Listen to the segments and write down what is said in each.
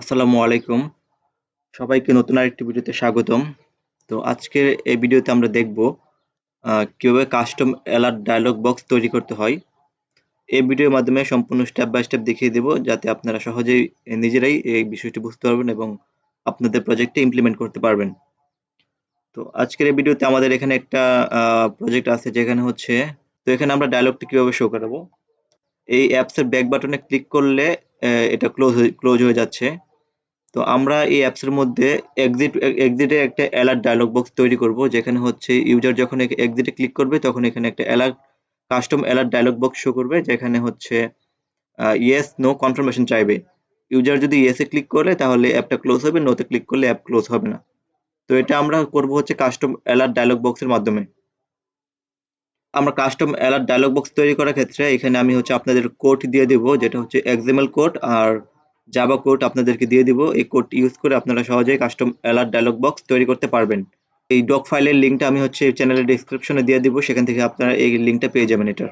আসসালামু আলাইকুম। সবাইকে নতুন আরেকটি ভিডিওতে স্বাগতম। তো আজকের এই ভিডিওতে আমরা দেখব কীভাবে কাস্টম অ্যালার্ট ডায়লগ বক্স তৈরি করতে হয়। এই ভিডিওর মাধ্যমে সম্পূর্ণ স্টেপ বাই স্টেপ দেখিয়ে দেব, যাতে আপনারা সহজেই নিজেরাই এই বিষয়টি বুঝতে পারবেন এবং আপনাদের প্রজেক্টে ইমপ্লিমেন্ট করতে পারবেন। তো আজকের এই ভিডিওতে আমাদের এখানে একটা প্রজেক্ট আছে যেখানে হচ্ছে, তো এখানে আমরা ডায়লগটি কীভাবে শো করাবো? এই অ্যাপসের ব্যাক বাটনে ক্লিক করলে এটা ক্লোজ হয়ে ক্লোজ হয়ে যাচ্ছে। তো আমরা এই অ্যাপসের মধ্যে এক্সিট এক্সিটে একটা অ্যালার্ট ডায়লগ বক্স তৈরি করব, যেখানে হচ্ছে ইউজার যখন এক্সিটে ক্লিক করবে, তখন এখানে একটা alert custom alert dialog box show করবে, যেখানে হচ্ছে ইয়েস নো কনফার্মেশন চাইবে। ইউজার যদি ইয়েসে ক্লিক করে তাহলে অ্যাপটা ক্লোজ হবে নোতে ক্লিক করলে অ্যাপ ক্লোজ হবে না। তো এটা আমরা করব হচ্ছে কাস্টম অ্যালার্ট ডায়লগ বক্সের মাধ্যমে। আমরা কাস্টম অ্যালার্ট ডায়লগ বক্স তৈরি করার ক্ষেত্রে এখানে আমি হচ্ছে আপনাদের কোড দিয়ে দেব, যেটা হচ্ছে এক্সএমএল কোড আর জাভা কোড আপনাদেরকে দিয়ে দিব। এই কোড ইউজ করে আপনারা সহজেই কাস্টম অ্যালার্ট ডায়লগ বক্স তৈরি করতে পারবেন। এই ডক ফাইলের লিঙ্কটা আমি হচ্ছে চ্যানেলের ডিসক্রিপশনে দিয়ে দিব, সেখান থেকে আপনারা এই লিঙ্কটা পেয়ে যাবেন এটার।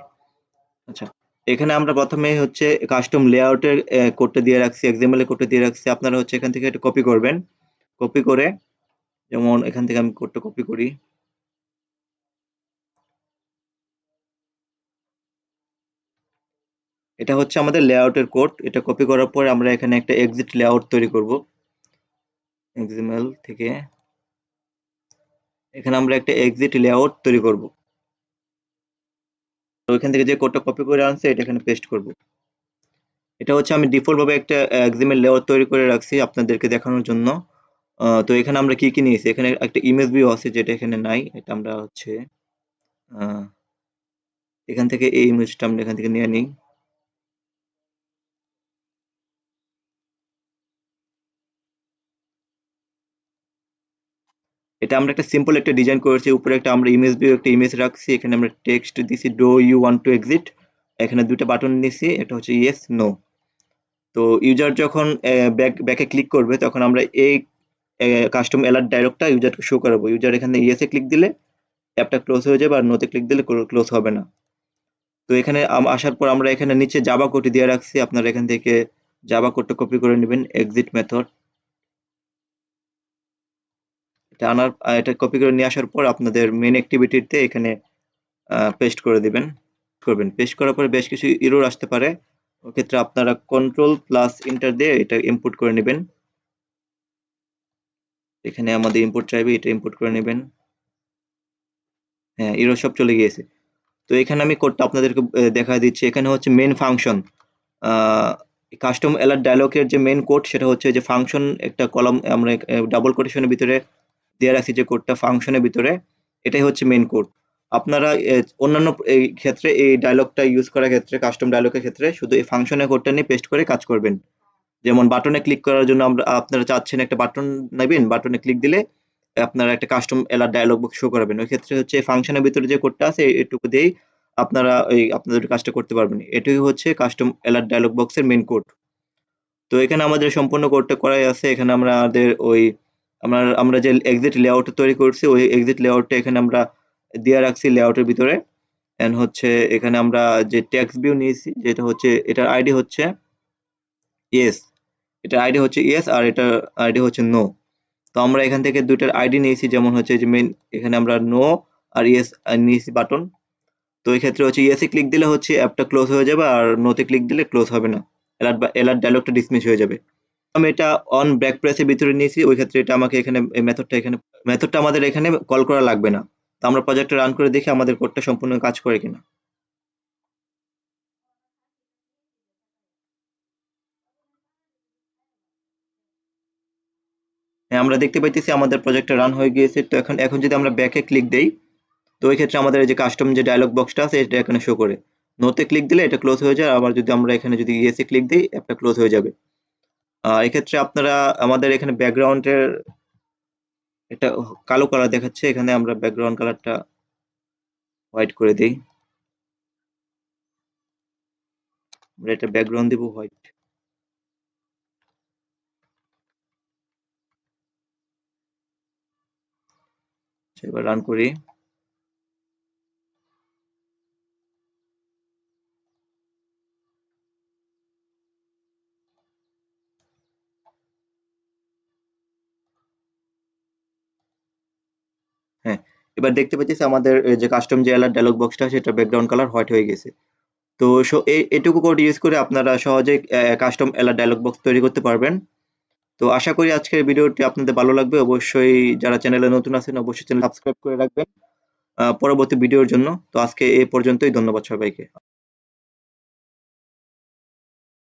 আচ্ছা এখানে আমরা প্রথমে হচ্ছে কাস্টম লেআউটের কোডটা দিয়ে রাখছি এক্সএমএল এর কোডটা দিয়ে রাখছি। আপনারা হচ্ছে এখান থেকে এটা কপি করবেন। কপি করে, যেমন এখান থেকে আমি কোডটা কপি করি। এটা হচ্ছে আমাদের লেআউটের কোড। এটা কপি করার পর আমরা এখানে একটা এক্সিট লেআউট তৈরি করব। এক্সএমএল থেকে এখানে আমরা একটা এক্সিট লেআউট তৈরি করব। তো এখান থেকে যে কোডটা কপি করে আনছে, এটা এখানে পেস্ট করব। এটা হচ্ছে আমি ডিফল্ট ভাবে একটা এক্সিমেল লেআউট তৈরি করে রাখছি আপনাদেরকে দেখানোর জন্য। তো এখানে আমরা কি কি নিয়েছি? এখানে একটা ইমেজ ভিউ আছে যেটা এখানে নাই। এটা আমরা হচ্ছে এখান থেকে এই ইমেজটা আমরা এখান থেকে নিয়ে নিই। এটা আমরা একটা সিম্পল একটা ডিজাইন করেছি, উপরে একটা আমরা ইমেজ ভিউ একটা ইমেজ রাখছি, এখানে আমরা টেক্সট দিছি do you want to exit এখানে দুটা বাটন নিছি এটা হচ্ছে ইয়েস নো তো ইউজার যখন ব্যাক ব্যাকে ক্লিক করবে, তখন আমরা এই কাস্টম অ্যালার্ট ডায়লগটা ইউজারকে শো করাবো। ইউজার এখানে ইয়েসে ক্লিক দিলে অ্যাপটা ক্লোজ হয়ে যাবে, আর নোতে ক্লিক দিলে ক্লোজ হবে না। তো এখানে আসার পর আমরা এখানে নিচে জাবা কোটি দিয়ে রাখছি, আপনারা এখান থেকে জাবা কোডটা কপি করে নেবেন এক্সিট মেথড এটা আনার এটা কপি করে নিয়ে আসার পর আপনাদের মেন অ্যাক্টিভিটিতে এখানে পেস্ট করে দিবেন, করবেন। পেস্ট করার পরে বেশ কিছু ইরোর আসতে পারে। ক্ষেত্রে আপনারা কন্ট্রোল প্লাস ইন্টার দিয়ে এটা ইম্পোর্ট করে নেবেন। এখানে আমাদের ইম্পোর্ট চাইবে, এটা ইম্পোর্ট করে নেবেন। হ্যাঁ ইরো সব চলে গিয়েছে। তো এখানে আমি কোডটা আপনাদেরকে দেখা দিচ্ছি। এখানে হচ্ছে মেন ফাংশন কাস্টম অ্যালার্ট ডায়লগের যে মেন কোড সেটা হচ্ছে যে ফাংশন একটা কলম আমরা ডাবল কোটেশনের ভিতরে দিয়ে রাখছি যে কোডটা ফাংশনের ভিতরে, এটাই হচ্ছে মেন কোড আপনারা অন্যান্য এই ক্ষেত্রে এই ডায়লগটা ইউজ করার ক্ষেত্রে কাস্টম ডায়লগের ক্ষেত্রে শুধু এই ফাংশনের কোডটা নিয়ে পেস্ট করে কাজ করবেন। যেমন বাটনে ক্লিক করার জন্য আমরা, আপনারা চাচ্ছেন একটা বাটন নেবেন বাটনে ক্লিক দিলে আপনারা একটা custom alert dialog box show করাবেন। ওই ক্ষেত্রে হচ্ছে ফাংশনের ভিতরে যে কোডটা আছে, এটুকু দিয়েই আপনারা এই আপনাদের কাজটা করতে পারবেন। এটাই হচ্ছে কাস্টম এলার ডায়লগ বক্সের মেন কোড তো এখানে আমাদের সম্পূর্ণ কোডটা করাই আছে। এখানে আমরা আমাদের ওই আমরা আমরা যে এক্সিট লেআউট তৈরি করছি, ওই এক্সিট লেআউটটা এখানে আমরা দিয়ে রাখছি লেআউটের ভিতরে। এন্ড হচ্ছে এখানে আমরা যে টেক্সট ভিউ নিয়েছি, যেটা হচ্ছে, এটার আইডি হচ্ছে ইয়েস এটার আইডি হচ্ছে ইয়েস আর এটার আইডি হচ্ছে নো তো আমরা এখান থেকে দুইটার আইডি নিয়েছি, যেমন হচ্ছে যে মেন এখানে আমরা নো আর ইয়েস নিয়েছি বাটন তো এই ক্ষেত্রে হচ্ছে ইয়েসে ক্লিক দিলে হচ্ছে অ্যাপটা ক্লোজ হয়ে যাবে আর নোতে ক্লিক দিলে ক্লোজ হবে না। অ্যালার্ট বা অ্যালার্ট ডায়লগটা ডিসমিস হয়ে যাবে। আমি এটা অন ব্যাক প্রেসের ভিতরে নিয়েছি, ওই ক্ষেত্রে এটা আমাকে এখানে, এই মেথডটা এখানে মেথডটা আমাদের এখানে কল করা লাগবে না। তো আমরা প্রজেক্টটা রান করে দেখি আমাদের কোডটা সম্পূর্ণ কাজ করে কিনা। হ্যাঁ আমরা দেখতে পাইতেছি আমাদের প্রজেক্টটা রান হয়ে গিয়েছে। তো এখন এখন যদি আমরা ব্যাকে ক্লিক দেই, তো ওই ক্ষেত্রে আমাদের যে কাস্টম যে ডায়লগ বক্সটা আছে, এটা এখানে শো করে। নোতে ক্লিক দিলে এটা ক্লোজ হয়ে যায়, আবার যদি আমরা এখানে যদি ইয়েসে ক্লিক দিই অ্যাপটা ক্লোজ হয়ে যাবে। এক্ষেত্রে আপনারা আমাদের এখানে ব্যাকগ্রাউন্ডের এটা কালো কালার দেখাচ্ছে। এখানে আমরা ব্যাকগ্রাউন্ড কালারটা হোয়াইট করে দিই। আমরা এটা ব্যাকগ্রাউন্ড দিব হোয়াইট এবার রান করি। এবার দেখতে পাচ্ছি আমাদের যে কাস্টম যে অ্যালার্ট ডায়লগ বক্সটা সেটা ব্যাকগ্রাউন্ড কালার হোয়াইট হয়ে গেছে। তো এটুকু কোড ইউজ করে আপনারা সহজে কাস্টম অ্যালার্ট ডায়লগ বক্স তৈরি করতে পারবেন। তো, আশা করি আজকের ভিডিওটি আপনাদের ভালো লাগবে। অবশ্যই যারা চ্যানেলে নতুন আছেন, অবশ্যই চ্যানেল সাবস্ক্রাইব করে রাখবেন পরবর্তী ভিডিওর জন্য। তো, আজকে এ পর্যন্তই, ধন্যবাদ সবাইকে।